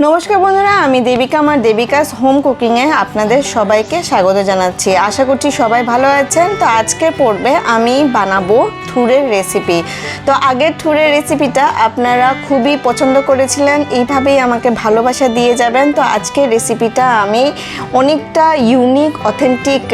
নমস্কার বন্ধুরা, আমি দেবিকা, আমার দেবিকাস হোম কুকিংয়ে আপনাদের সবাইকে স্বাগত জানাচ্ছি। আশা করছি সবাই ভালো আছেন। তো আজকে পড়বে আমি বানাবো থুরের রেসিপি তো আগের থুরের রেসিপিটা আপনারা খুবই পছন্দ করেছিলেন, এইভাবেই আমাকে ভালোবাসা দিয়ে যাবেন। তো আজকের রেসিপিটা আমি অনেকটা ইউনিক অথেন্টিক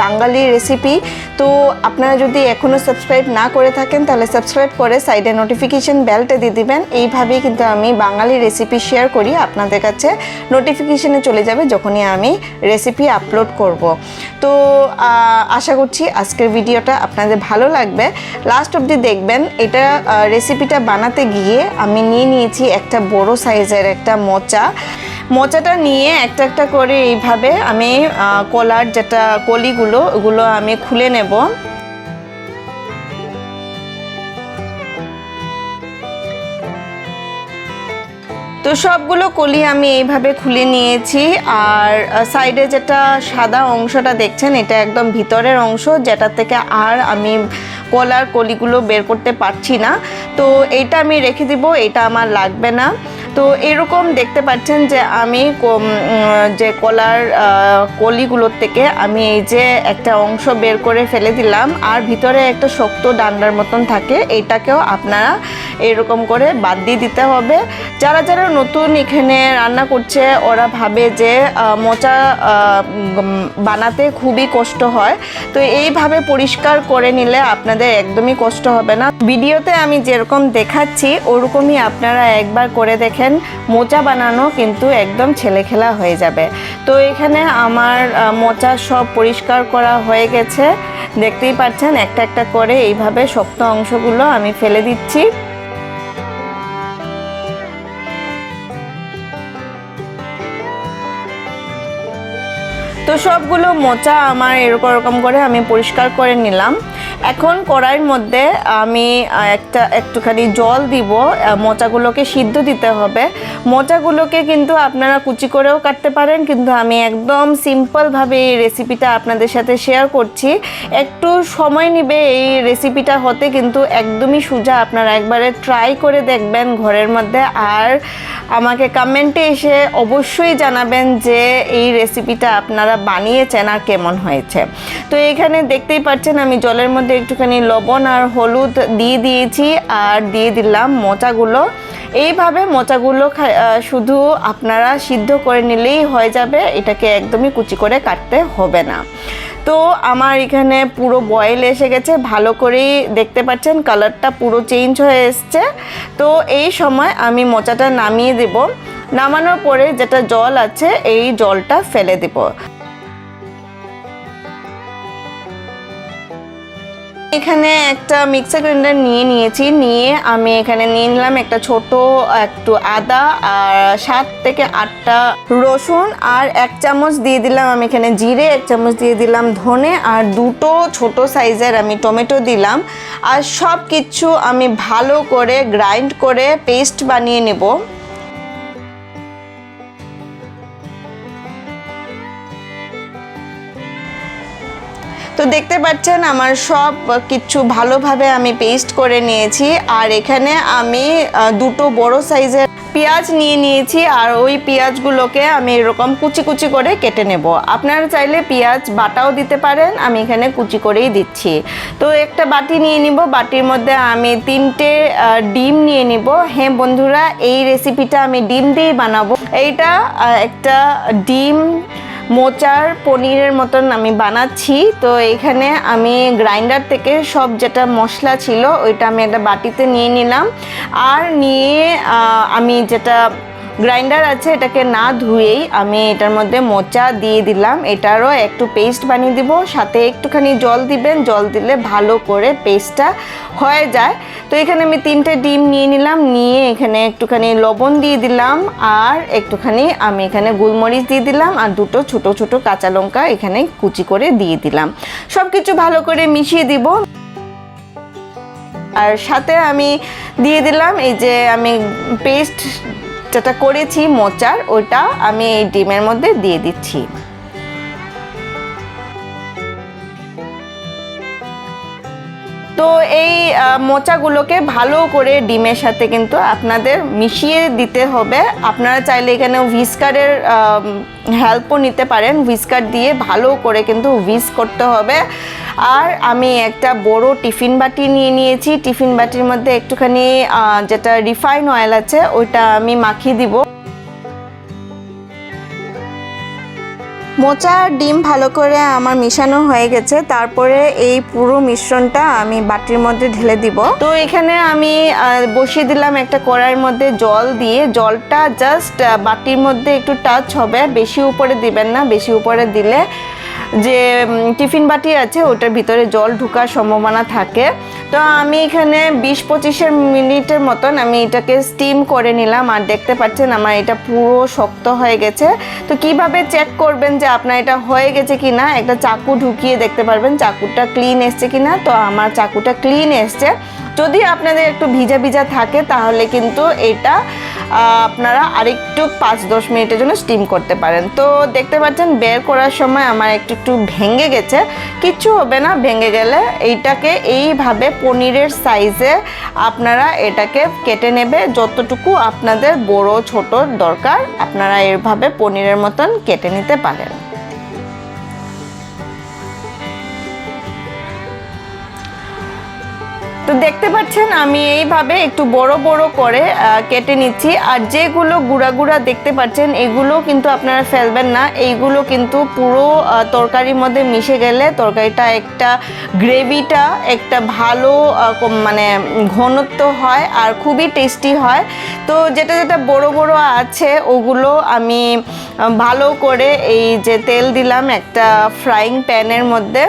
বাঙালি রেসিপি তো আপনারা যদি এখনও সাবস্ক্রাইব না করে থাকেন, তাহলে সাবস্ক্রাইব করে সাইডে নোটিফিকেশান বেলটা দিয়ে দিবেন। এইভাবেই কিন্তু আমি বাঙালি রেসিপি শেয়ার করি। আপনাদের কাছে নোটিফিকেশনে চলে যাবে যখনই আমি রেসিপি আপলোড করব। তো আশা করছি আজকের ভিডিওটা আপনাদের ভালো লাগবে। লাস্ট অবধি দেখবেন, এটা রেসিপিটা বানাতে গিয়ে আমি নিয়ে নিয়েছি একটা বড় সাইজের একটা মোচা। মোচাটা নিয়ে একটা একটা করে এইভাবে আমি কলার যেটা কলিগুলো, ওগুলো আমি খুলে নেব। তো সবগুলো কলি আমি এইভাবে খুলে নিয়েছি আর সাইডে যেটা সাদা অংশটা দেখছেন, এটা একদম ভিতরের অংশ যেটা থেকে আর আমি কলার কলিগুলো বের করতে পারছি না। তো এটা আমি রেখে দিব এটা আমার লাগবে না। তো এরকম দেখতে পাচ্ছেন যে আমি যে কলার কলিগুলোর থেকে আমি এই যে একটা অংশ বের করে ফেলে দিলাম। আর ভিতরে একটা শক্ত ডান্ডার মতন থাকে, এইটাকেও আপনারা এরকম করে বাদ দিয়ে দিতে হবে। যারা যারা নতুন এখানে রান্না করছে, ওরা ভাবে যে মোচা বানাতে খুবই কষ্ট হয়। তো এইভাবে পরিষ্কার করে নিলে আপনাদের একদমই কষ্ট হবে না। ভিডিওতে আমি যেরকম দেখাচ্ছি, ওরকমই আপনারা একবার করে দেখেন। মোচা বানানো কিন্তু একদম ছেলেখেলা হয়ে যাবে। তো এখানে আমার মোচা সব পরিষ্কার করা হয়ে গেছে। দেখতেই পাচ্ছেন, একটা একটা করে এইভাবে শক্ত অংশগুলো আমি ফেলে দিচ্ছি। তো সবগুলো মোচা আমার এরকম এরকম করে আমি পরিষ্কার করে নিলাম। এখন কড়াইয়ের মধ্যে আমি একটা, একটুখানি জল দিব। মোচাগুলোকে সিদ্ধ দিতে হবে। মোচাগুলোকে কিন্তু আপনারা কুচি করেও কাটতে পারেন, কিন্তু আমি একদম সিম্পলভাবে এই রেসিপিটা আপনাদের সাথে শেয়ার করছি। একটু সময় নেবে এই রেসিপিটা হতে, কিন্তু একদমই সোজা আপনারা একবারে ট্রাই করে দেখবেন ঘরের মধ্যে। আর আমাকে কমেন্টে এসে অবশ্যই জানাবেন যে এই রেসিপিটা আপনারা বানিয়েছেন আর কেমন হয়েছে। তো এখানে দেখতেই পাচ্ছেন, আমি জলের মধ্যে একটুখানি লবণ আর হলুদ দিয়ে দিয়েছি আর দিয়ে দিলাম মোচাগুলো। এইভাবে মোচাগুলো শুধু আপনারা সিদ্ধ করে নিলেই হয়ে যাবে, এটাকে একদমই কুচি করে কাটতে হবে না। তো আমার এখানে পুরো বয়েল এসে গেছে, ভালো করেই দেখতে পাচ্ছেন, কালারটা পুরো চেঞ্জ হয়ে এসছে। তো এই সময় আমি মোচাটা নামিয়ে দেব। নামানোর পরে যেটা জল আছে, এই জলটা ফেলে দেব। এখানে একটা মিক্সার গ্রাইন্ডার নিয়ে নিয়েছি। নিয়ে আমি এখানে নিয়ে নিলাম একটা ছোট, একটু আদা আর সাত থেকে আটটা রসুন আর এক চামচ দিয়ে দিলাম আমি এখানে জিরে, এক চামচ দিয়ে দিলাম ধনে আর দুটো ছোট সাইজের আমি টমেটো দিলাম। আর সব কিছু আমি ভালো করে গ্রাইন্ড করে পেস্ট বানিয়ে নেব। তো দেখতে পাচ্ছেন, আমার সব কিছু ভালোভাবে আমি পেস্ট করে নিয়েছি। আর এখানে আমি দুটো বড় সাইজের পেঁয়াজ নিয়ে নিয়েছি, আর ওই পেঁয়াজগুলোকে আমি এরকম কুচি কুচি করে কেটে নেব। আপনারা চাইলে পেঁয়াজ বাটাও দিতে পারেন, আমি এখানে কুচি করেই দিচ্ছি। তো একটা বাটি নিয়ে নিব, বাটির মধ্যে আমি তিনটে ডিম নিয়ে নিব। হ্যাঁ বন্ধুরা, এই রেসিপিটা আমি ডিম দিয়েই বানাবো। এইটা একটা ডিম মোচার পনিরের মতন আমি বানাচ্ছি। তো এখানে আমি গ্রাইন্ডার থেকে সব যেটা মশলা ছিল, ওইটা আমি একটা বাটিতে নিয়ে নিলাম। আর নিয়ে আমি যেটা গ্রাইন্ডার আছে, এটাকে না ধুয়েই আমি এটার মধ্যে মোচা দিয়ে দিলাম। এটারও একটু পেস্ট বানিয়ে দিব, সাথে একটুখানি জল দিবেন। জল দিলে ভালো করে পেস্টটা হয়ে যায়। তো এখানে আমি তিনটে ডিম নিয়ে নিলাম, নিয়ে এখানে একটুখানি লবণ দিয়ে দিলাম, আর একটুখানি আমি এখানে গোলমরিচ দিয়ে দিলাম, আর দুটো ছোট ছোট কাঁচা লঙ্কা এখানে কুচি করে দিয়ে দিলাম। সব কিছু ভালো করে মিশিয়ে দিব। আর সাথে আমি দিয়ে দিলাম, এই যে আমি পেস্ট যেটা করেছি, মোচার, ওটা আমি এই ডিমের মধ্যে দিয়ে দিচ্ছি। তো এই মোচাগুলোকে ভালো করে ডিমের সাথে কিন্তু আপনাদের মিশিয়ে দিতে হবে। আপনারা চাইলে এখানে হুইস্কারের হেল্পও নিতে পারেন। হুইস্কার দিয়ে ভালো করে কিন্তু হুইস করতে হবে। আর আমি একটা বড় টিফিন বাটি নিয়ে নিয়েছি। টিফিন বাটির মধ্যে একটুখানি যেটা রিফাইন অয়েল আছে, ওইটা আমি মাখিয়ে দিব। মোচা আর ডিম ভালো করে আমার মিশানো হয়ে গেছে। তারপরে এই পুরো মিশ্রণটা আমি বাটির মধ্যে ঢেলে দিব। তো এখানে আমি বসিয়ে দিলাম একটা কড়াইয়ের মধ্যে জল দিয়ে। জলটা জাস্ট বাটির মধ্যে একটু টাচ হবে। বেশি উপরে দিবেন না, বেশি উপরে দিলে যে টিফিন বাটি আছে, ওটার ভিতরে জল ঢোকার সম্ভাবনা থাকে। তো আমি এখানে বিশ পঁচিশের মিনিটের মতন আমি এটাকে স্টিম করে নিলাম, আর দেখতে পাচ্ছেন আমার এটা পুরো শক্ত হয়ে গেছে। তো কীভাবে চেক করবেন যে আপনার এটা হয়ে গেছে কি না একটা চাকু ঢুকিয়ে দেখতে পারবেন, চাকুটা ক্লিন এসছে কি না তো আমার চাকুটা ক্লিন এসছে। যদি আপনাদের একটু ভিজা ভিজা থাকে, তাহলে কিন্তু এটা আপনারা আরেকটু পাঁচ দশ মিনিটের জন্য স্টিম করতে পারেন। তো দেখতে পাচ্ছেন, বের করার সময় আমার একটু একটু ভেঙে গেছে। কিচ্ছু হবে না, ভেঙে গেলে এইটাকে এইভাবে পনিরের সাইজে আপনারা এটাকে কেটে নেবে। যতটুকু আপনাদের বড়, ছোট দরকার, আপনারা এভাবে পনিরের মতন কেটে নিতে পারেন। তো দেখতে পাচ্ছেন, আমি এইভাবে একটু বড় বড় করে কেটে নিচ্ছি। আর যেগুলো গুঁড়া গুঁড়া দেখতে পাচ্ছেন, এগুলো কিন্তু আপনারা ফেলবেন না। এইগুলো কিন্তু পুরো তরকারির মধ্যে মিশে গেলে তরকারিটা একটা গ্রেভিটা একটা ভালো মানে ঘনত্ব হয় আর খুবই টেস্টি হয়। তো যেটা যেটা বড় বড় আছে, ওগুলো আমি ভালো করে এই যে তেল দিলাম একটা ফ্রাইং প্যানের মধ্যে।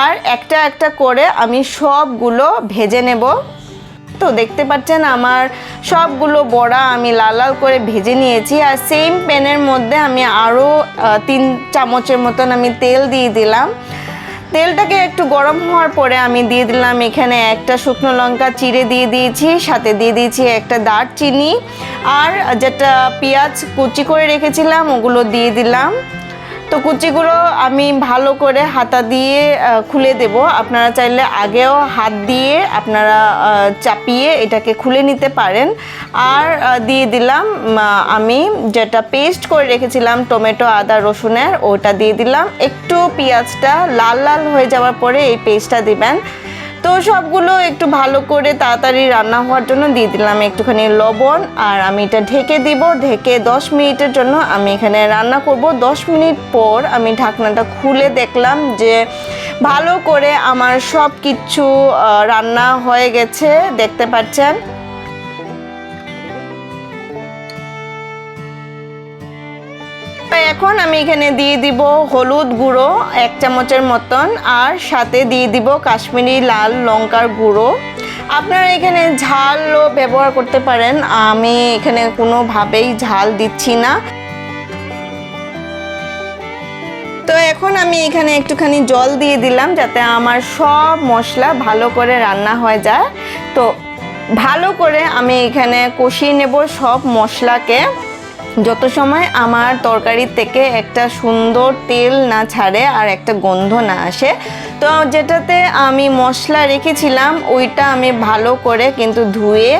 আর একটা একটা করে আমি সবগুলো ভেজে নেব। তো দেখতে পাচ্ছেন আমার সবগুলো বড়া আমি লাল লাল করে ভেজে নিয়েছি আর সেম প্যানের মধ্যে আমি আরও তিন চামচের মতন আমি তেল দিয়ে দিলাম। তেলটাকে একটু গরম হওয়ার পরে আমি দিয়ে দিলাম এখানে একটা শুকনো লঙ্কা চিড়ে দিয়ে দিয়েছি, সাথে দিয়ে দিয়েছি একটা দারচিনি। আর যেটা পেঁয়াজ কুচি করে রেখেছিলাম, ওগুলো দিয়ে দিলাম। তো কুচিগুলো আমি ভালো করে হাতা দিয়ে খুলে দেব। আপনারা চাইলে আগেও হাত দিয়ে আপনারা চাপিয়ে এটাকে খুলে নিতে পারেন। আর দিয়ে দিলাম আমি যেটা পেস্ট করে রেখেছিলাম টমেটো, আদা, রসুনের, ওটা দিয়ে দিলাম। একটু পেঁয়াজটা লাল লাল হয়ে যাওয়ার পরে এই পেস্টটা দিবেন। তো সবগুলো একটু ভালো করে তাড়াতাড়ি রান্না হওয়ার জন্য দিয়ে দিলাম একটুখানি লবণ, আর আমি এটা ঢেকে দিব। ঢেকে দশ মিনিটের জন্য আমি এখানে রান্না করব। দশ মিনিট পর আমি ঢাকনাটা খুলে দেখলাম যে ভালো করে আমার সব কিছু রান্না হয়ে গেছে। দেখতে পাচ্ছেন? এখন আমি এখানে দিয়ে দিব হলুদ গুঁড়ো এক চামচের মতন, আর সাথে দিয়ে দিব কাশ্মীরি লাল লঙ্কার গুঁড়ো। আপনারা এখানে ঝালও ব্যবহার করতে পারেন, আমি এখানে কোনোভাবেই ঝাল দিচ্ছি না। তো এখন আমি এখানে একটুখানি জল দিয়ে দিলাম যাতে আমার সব মশলা ভালো করে রান্না হয়ে যায়। তো ভালো করে আমি এখানে কষিয়ে নেব সব মশলাকে। যত সময় আমার তরকারি থেকে একটা সুন্দর তেল না ছাড়ে আর একটা গন্ধ না আসে, তো যেটাতে আমি মশলা রেখেছিলাম, ওইটা আমি ভালো করে কিন্তু ধুয়ে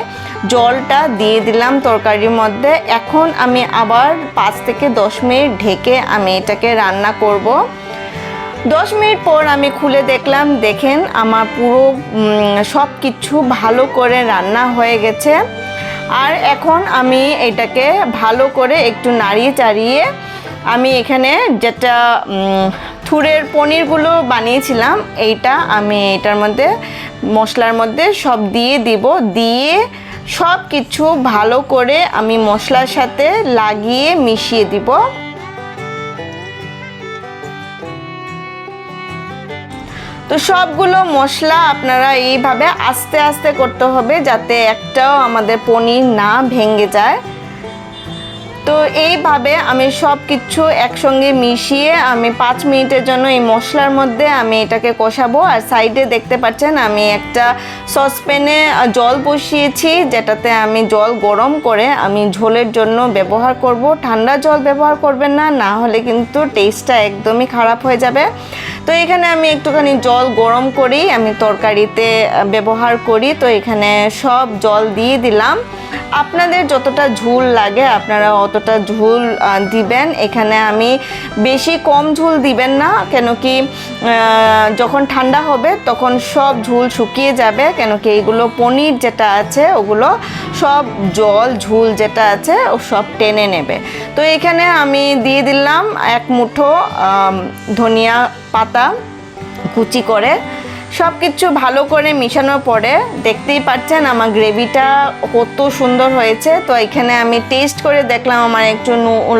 জলটা দিয়ে দিলাম তরকারির মধ্যে। এখন আমি আবার পাঁচ থেকে দশ মিনিট ঢেকে আমি এটাকে রান্না করব। দশ মিনিট পর আমি খুলে দেখলাম, দেখেন আমার পুরো সব কিছু ভালো করে রান্না হয়ে গেছে। আর এখন আমি এটাকে ভালো করে একটু নাড়িয়ে চাড়িয়ে আমি এখানে যেটা থুরের পনিরগুলো বানিয়েছিলাম, এইটা আমি এটার মধ্যে, মশলার মধ্যে সব দিয়ে দিব, দিয়ে সব কিছু ভালো করে আমি মশলার সাথে লাগিয়ে মিশিয়ে দিব। তো সবগুলো মশলা আপনারা এইভাবে আস্তে আস্তে করতে হবে যাতে একটাও আমাদের পনির না ভেঙে যায়। তো এইভাবে আমি সব কিছু একসঙ্গে মিশিয়ে আমি পাঁচ মিনিটের জন্য এই মশলার মধ্যে আমি এটাকে কষাবো। আর সাইডে দেখতে পাচ্ছেন আমি একটা সসপ্যানে জল বসিয়েছি, যেটাতে আমি জল গরম করে আমি ঝোলের জন্য ব্যবহার করব। ঠান্ডা জল ব্যবহার করবেন না না হলে কিন্তু টেস্টটা একদমই খারাপ হয়ে যাবে। তো এখানে আমি একটুখানি জল গরম করি, আমি তরকারিতে ব্যবহার করি। তো এখানে সব জল দিয়ে দিলাম। আপনাদের যতটা ঝুল লাগে আপনারা অতটা ঝুল দিবেন। এখানে আমি বেশি কম ঝুল দিবেন না, কেন কি যখন ঠান্ডা হবে তখন সব ঝুল শুকিয়ে যাবে, কেন কি এইগুলো পনির যেটা আছে ওগুলো সব জল, ঝুল যেটা আছে, ও সব টেনে নেবে। তো এখানে আমি দিয়ে দিলাম এক মুঠো ধনিয়া পাতা কুচি করে। সব কিছু ভালো করে মিশানোর পরে দেখতেই পাচ্ছেন আমার গ্রেভিটা কত সুন্দর হয়েছে। তো এখানে আমি টেস্ট করে দেখলাম আমার একটু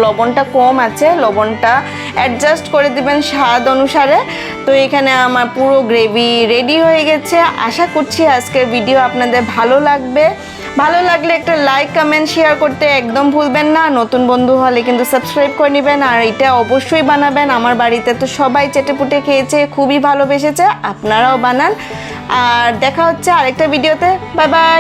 লবণটা কম আছে, লবণটা অ্যাডজাস্ট করে দিবেন স্বাদ অনুসারে। তো এখানে আমার পুরো গ্রেভি রেডি হয়ে গেছে। আশা করছি আজকের ভিডিও আপনাদের ভালো লাগবে। ভালো লাগলে একটা লাইক কমেন্ট শেয়ার করতে একদম ভুলবেন না। নতুন বন্ধু হলে কিন্তু সাবস্ক্রাইব করে নেবেন, আর এটা অবশ্যই বানাবেন। আমার বাড়িতে তো সবাই চেটেপুটে খেয়েছে, খুবই ভালোবেসেছে, আপনারাও বানান। আর দেখা হচ্ছে আরেকটা ভিডিওতে বাই বাই